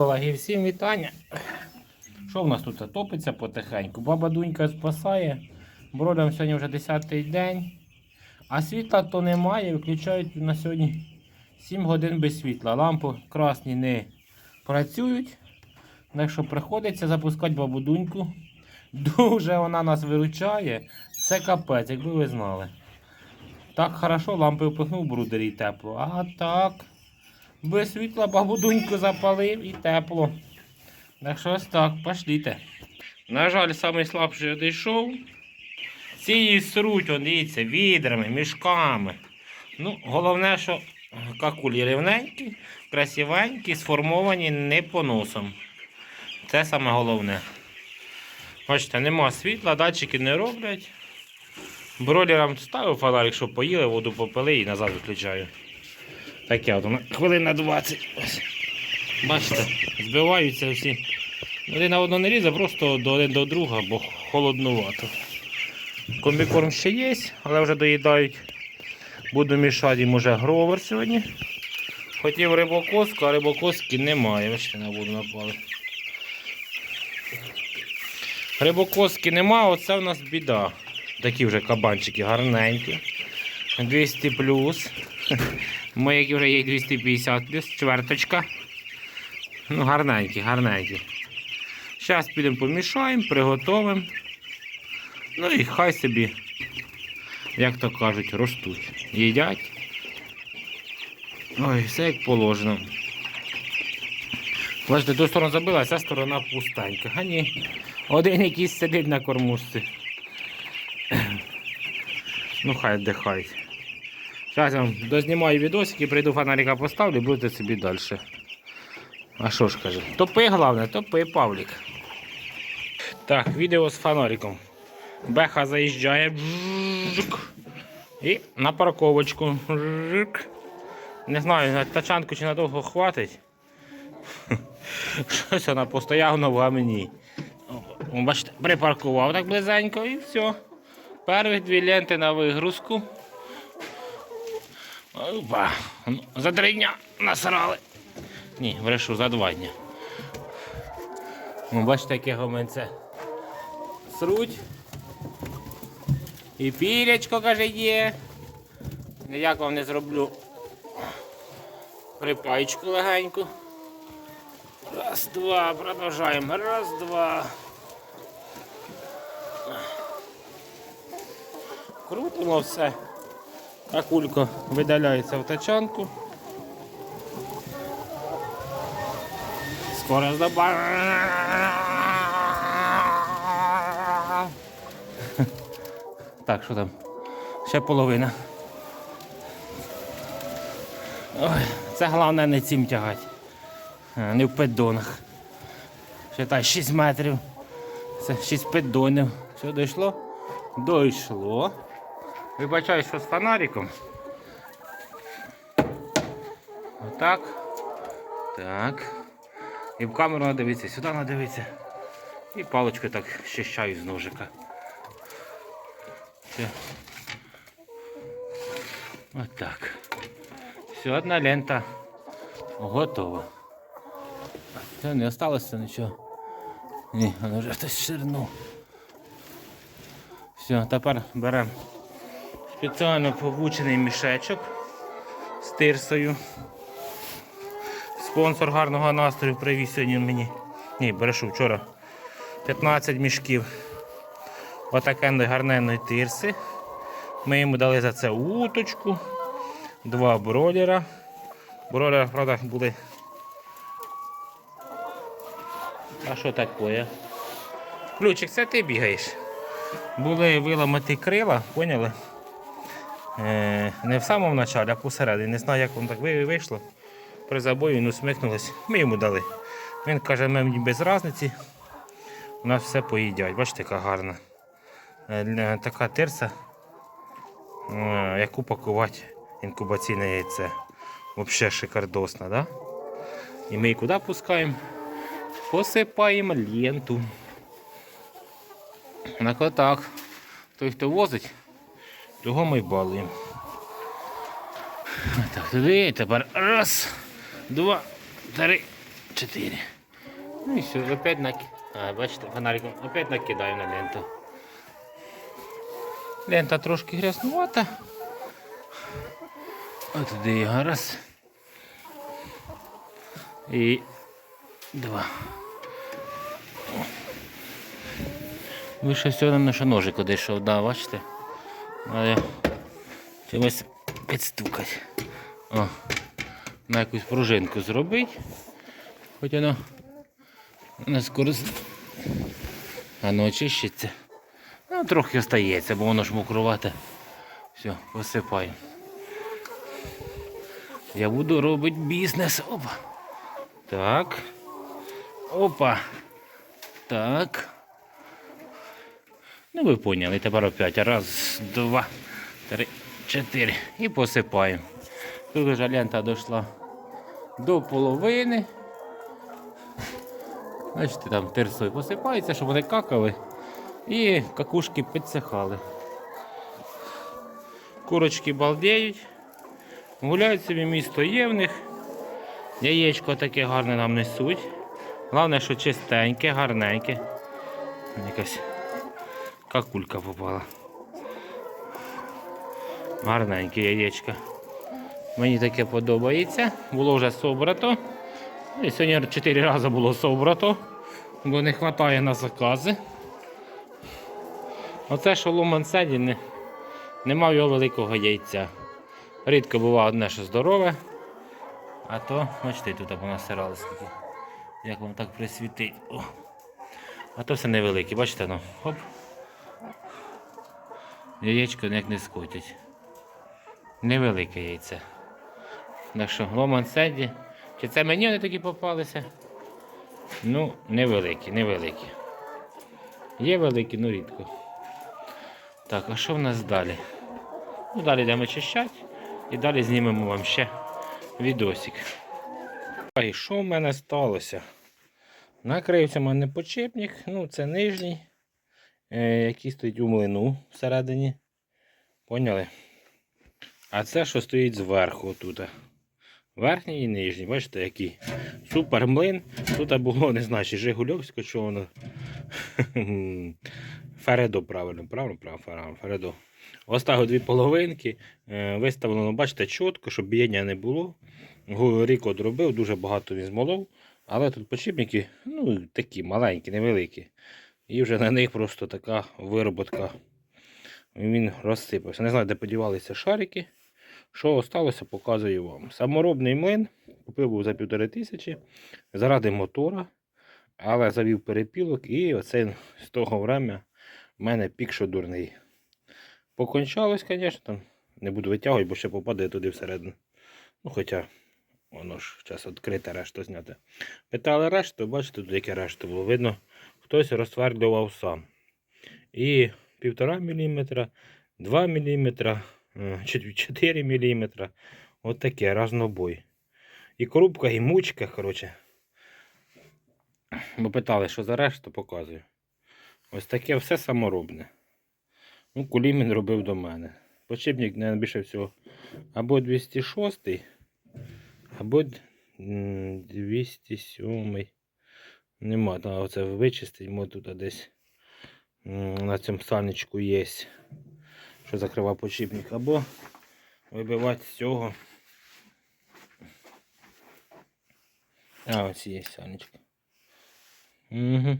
Колеги, всім вітання. Що в нас тут топиться потихеньку? Баба Дунька спасає. Бродам сьогодні вже 10-й день. А світла то немає. Виключають на сьогодні 7 годин без світла. Лампи красні не працюють. Так що приходиться запускати бабу Дуньку. Дуже вона нас виручає. Це капець, якби ви знали. Так хорошо, лампи впихнув брудері тепло. А так. Без світла бабу Дуньку запалив і тепло. Так що ось так, пошліте. На жаль, найслабший одійшов. Ці її сруть, он, дивіться, відрами, мішками. Ну, головне, що какулі рівненькі, красивенькі, сформовані не поносом. Це саме головне. Бачите, нема світла, датчики не роблять. Бролерам ставив фонарик, щоб поїли, воду попили і назад виключаю. Таке от, хвилин на 20. Ось. Бачите, збиваються всі. Один на одного не лізе, просто до один до друга, бо холоднувато. Комбікорм ще є, але вже доїдають. Буду мішати їм уже гровер сьогодні. Хотів рибокоску, а рибокоски немає. Бачите, на воду напали. Рибокоски нема, оце в нас біда. Такі вже кабанчики гарненькі. 200 плюс. Мої вже є 250 плюс, чверточка. Ну, гарненькі, гарненькі. Зараз підемо помішаємо, приготовимо. Ну і хай собі, як то кажуть, ростуть. Їдять. Ой, все як положено. Бачите, ту сторону забила, а ця сторона пустенька. А ні, один якийсь сидить на кормушці. Ну хай дихають. Зараз я дознімаю відосики, прийду фонарика поставлю, будете собі далі. А що ж каже? Топи головне, топи Павлік. Так, відео з фонариком. Беха заїжджає. І на парковочку. Не знаю, на тачанку чи надовго хватить. Щось вона постояв в гамні. Бачите, припаркував так близенько і все. Перші дві ленти на вигрузку. Опа. За три дня насрали. Ні, брешу, за два дня. Ну, бачите, яке гоменце. Сруть. І пірячко, каже, є. Ніяк вам не зроблю припайчку легеньку. Раз, два, продовжаємо. Раз, два. Крутимо все. А кулько видаляється в тачанку. Скоро добавимо. Так, що там? Ще половина. Ой, це головне не цим тягати. А, Не в піддонах. Ще так 6 метрів. Це 6 піддонів. Все дійшло? Дійшло. Вибачаю, що з фонариком. Отак. Так. І в камеру треба дивитися, сюди треба дивитися. І паличкою так щищаю з ножика. Все. Отак. Все, одна лента готова. Все, не залишилося нічого. Ні, воно вже хтось ширнув. Все, тепер беремо спеціально побучений мішечок з тирсою. Спонсор гарного настрою привіз сьогодні мені. Ні, брешу вчора 15 мішків отакенної гарненної тирси. Ми йому дали за це уточку, два бролера. Бролера, правда, були. А що таке? Ключик, це ти бігаєш. Були виламаті крила, поняли? Е, не в самому началі, а посередині. Не знаю, як воно так вийшло. При забої він усміхнулось. Ми йому дали. Він каже, мені без різниці. У нас все поїдять. Бачите, яка гарна. Е, Така терса, е, яку пакувати інкубаційне яйце. Взагалі шикардосна, да? І ми її куди пускаємо? Посипаємо ленту. Так отак. Той, хто возить, того ми балуємо. Так, туди, тепер раз, два, три, 4. Ну і все, опять нак... А, бачите, фонариком опять накидаю на ленту. Лента трошки грязнувата. От туди його раз. І два. Вище всього на що ножик одійшов, да, бачите? Але чимось підстукати. О, на якусь пружинку зробити. Хоч воно не скоро воно очищиться. Ну, трохи остається, бо воно ж мокрувате. Все, посипаємо. Я буду робити бізнес. Опа. Так. Опа. Так. Ну ви поняли, тепер опять. Раз, два, три, чотири. І посипаємо. Тут вже лента дійшла до половини. Бачите, там терсою посипається, щоб вони какали і какушки підсихали. Курочки балдеють, гуляють собі місто є в них. Яєчко таке гарне нам несуть. Головне, що чистеньке, гарненьке. Какулька попала. Гарненьке яєчко. Мені таке подобається. Було вже собрато. І сьогодні 4 рази було собрато, бо не вистачає на закази. Оце шоломан седі не, не мав його великого яйця. Рідко буває одне, що здорове. А то, бачите, тут понасирали скільки. Як вам так присвітить. О. А то все невелике, бачите, ну, хоп. Яєчко ніяк не скотять. Невелике яйце. Так що, ломан седі. Чи це мені вони такі попалися? Ну, невеликі, невеликі. Є великі, ну рідко. Так, а що в нас далі? Ну, далі йдемо чищати і далі знімемо вам ще відосик. А що в мене сталося? Накрився в мене почепник, ну це нижній, який стоїть у млину всередині. Поняли? А це що стоїть зверху тут. Верхній і нижній, бачите, який супер млин. Тут було, не знаю, чи Жигульовське, що воно. Фередо, правильно, правильно, правильно, Фередо. Так дві половинки. е, Виставлено, бачите, чітко, щоб біяння не було. Рік одробив, дуже багато він змолов. Але тут почіпники, ну, такі маленькі, невеликі. І вже на них просто така вироботка. Він розсипався. Не знаю, де подівалися шарики. Що осталося, показую вам. Саморобний млин. Купив за півтори тисячі заради мотора. Але завів перепілок і оце з того врем'я в мене пік що дурний. Покончалось, звісно, там не буду витягувати, бо ще попаде туди всередину. Ну, хоча воно ж зараз відкрите решту зняти. Питали решту, бачите, тут яке решту було. Видно, хтось розтвердював сам. І 1,5 мм, 2 мм, 4 мм. От таке разнобой. І коробка, і мучка, коротше. Бо питали, що за решту, показую. Ось таке все саморобне. Ну, Кулімін робив до мене. Почепник не більше всього. Або 206, або 207. Нема, там оце вичистить, мо тут десь на цьому санечку є. Що закривав почіпник. Або вибивати з цього. А, ось є санечка. Угу.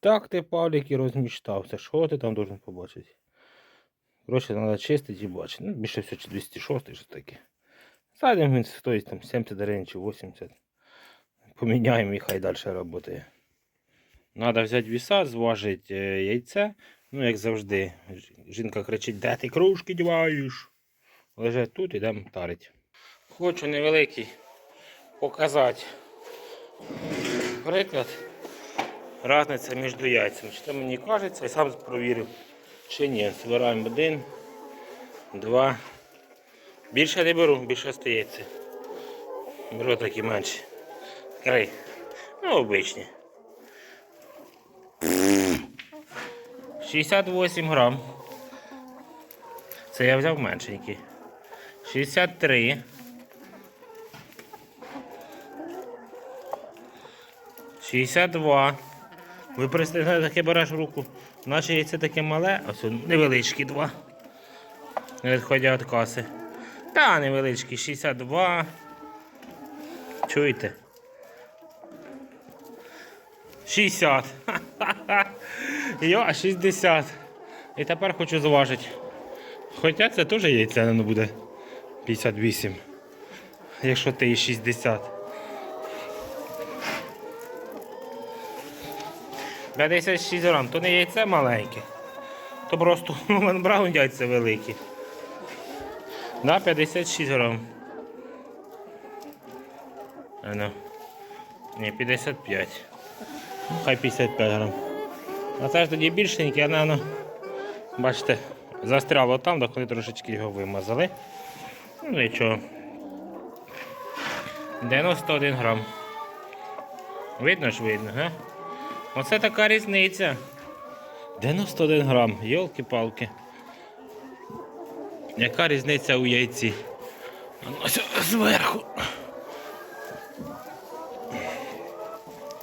Так ти, Павлік, і розміштався. Що ти там должен побачити? Коротше, треба чистити і бачити. Ну, більше чи 206 що таке. Садимо він стоїть там 70 гривень чи 80. Поміняємо і хай далі працює. Треба взяти віса, зважити е, яйце. Ну, як завжди, жінка кричить, де ти кружки діваєш? Лежать тут, ідемо тарить. Хочу невеликий показати приклад. Разниця між яйцями. Чи то мені кажеться, я сам провірив, чи ні. Збираємо один, два. Більше не беру, більше стається. Беру такі менші. Три. Ну, обичні. 68 грам. Це я взяв меншенький. 63. 62. Ви представляєте, таке береш в руку. Наше яйце таке мале, ось невеличкі два. Не відходя від каси. Та невеличкі, 62. Чуєте? 60. Йо, 60. І тепер хочу зважити. Хоча це теж яйця не буде 58. Якщо ти і 60. 56 грам, то не яйце маленьке, то просто Браун яйця великі. Да, 56 грам. А ну. Ні, 55. Ну, хай 55 грам. А це ж тоді більшеньке, а воно, бачите, застряло там, де коли трошечки його вимазали. Ну нічого. 91 грам. Видно ж видно, га? Оце така різниця. 91 грам, йолки-палки. Яка різниця у яйці? Ну, Ось зверху.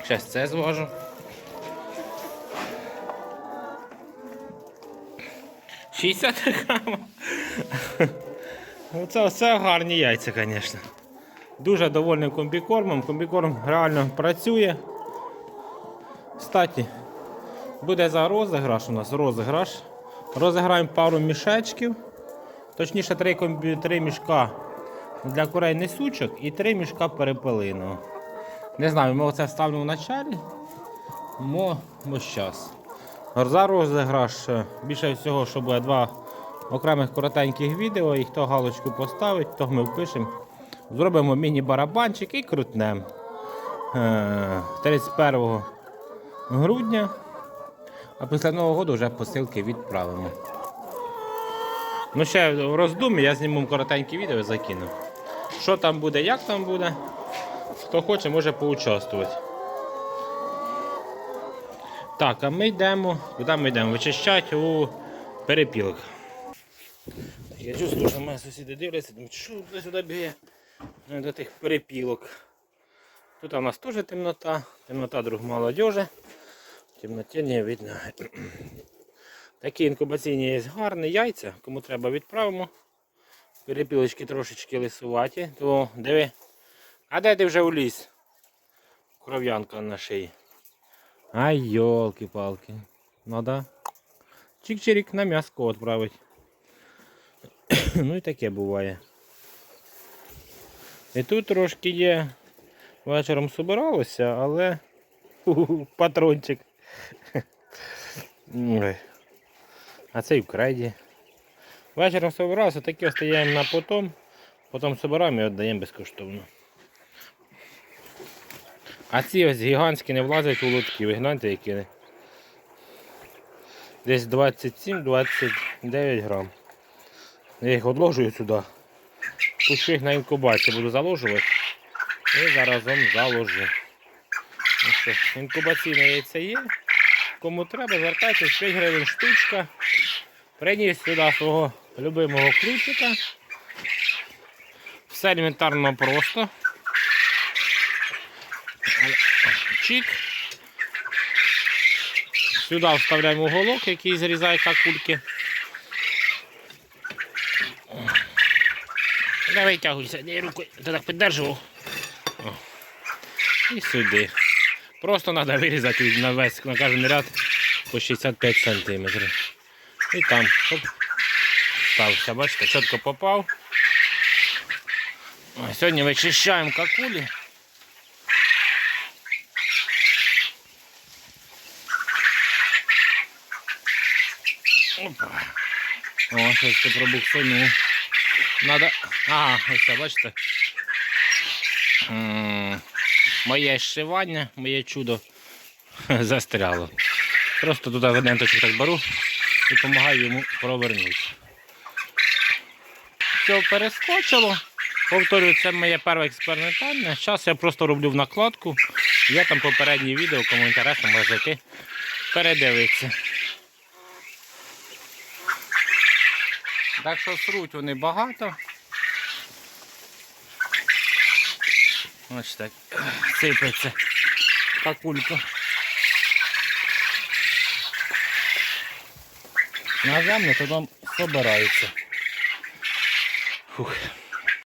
Зараз це зважу. 60 грам. Оце, це гарні яйця, звісно. Дуже довольний комбікормом. Комбікорм реально працює. Кстати, буде за розіграш у нас розіграш. Розіграємо пару мішечків. Точніше, три, комбі... три мішка для курей несучок і три мішка перепелиного. Не знаю, ми оце ставимо в началі. Мо, мо щас. За розіграш е, більше всього, що буде два окремих коротеньких відео, і хто галочку поставить, то ми впишемо. Зробимо міні-барабанчик і крутнемо. Е, 31 грудня. А після Нового року вже посилки відправимо. Ну, ще в роздумі я зніму коротеньке відео і закину. Що там буде, як там буде. Хто хоче, може поучаствувати. Так, а ми йдемо. Куди ми йдемо? Вичищати у перепілок. Я чувствую, що мої сусіди дивляться, думають, що туди сюди бігає Ну, до тих перепілок. Тут у нас теж темнота, темнота друг молодежі. В темноті не видно. Такі інкубаційні є гарні яйця, кому треба відправимо. Перепілочки трошечки лисуваті, то диви. А де ти вже уліз? Кров'янка на шиї. Ай, йолки-палки. Надо чик-чирик на м'яско відправити. ну і таке буває. І тут трошки є. Вечором собиралося, але патрончик. А цей в крайді. Вечором собирався, такі остаємо на потом, потім собираємо і віддаємо безкоштовно. А ці ось гігантські не влазять у лотки, ви гляньте, які. Десь 27-29 грам. Я їх відложую сюди. Пущу їх на інкубацію буду заложувати. І заразом заложу. Ну що, інкубаційне яйце є. Кому треба, звертайтесь 5 гривень штучка. Приніс сюди свого любимого ключика. Все елементарно просто. Чик. Сюди вставляємо уголок, який зрізає какульки. Не витягуйся, не рукою, ти так піддержував. І сюди. Просто треба вирізати на весь на кожен ряд по 65 см. І там хоп, стався, бачите, чітко попав. Сьогодні вичищаємо какулі. Опа. О, щось це пробуксонув. Надо. Ага, ось це, бачите. Моє зшивання, моє чудо застряло. Просто туди ленточку так беру і допомагаю йому провернути. Все перескочило. Повторюю, це моє перше експериментальне. Зараз я просто роблю в накладку. Є там попереднє відео, кому інтересно, може зайти передивитися. Так що сруть вони багато. Ось так сипеться. пакулька. На землю то там собираються. Фух.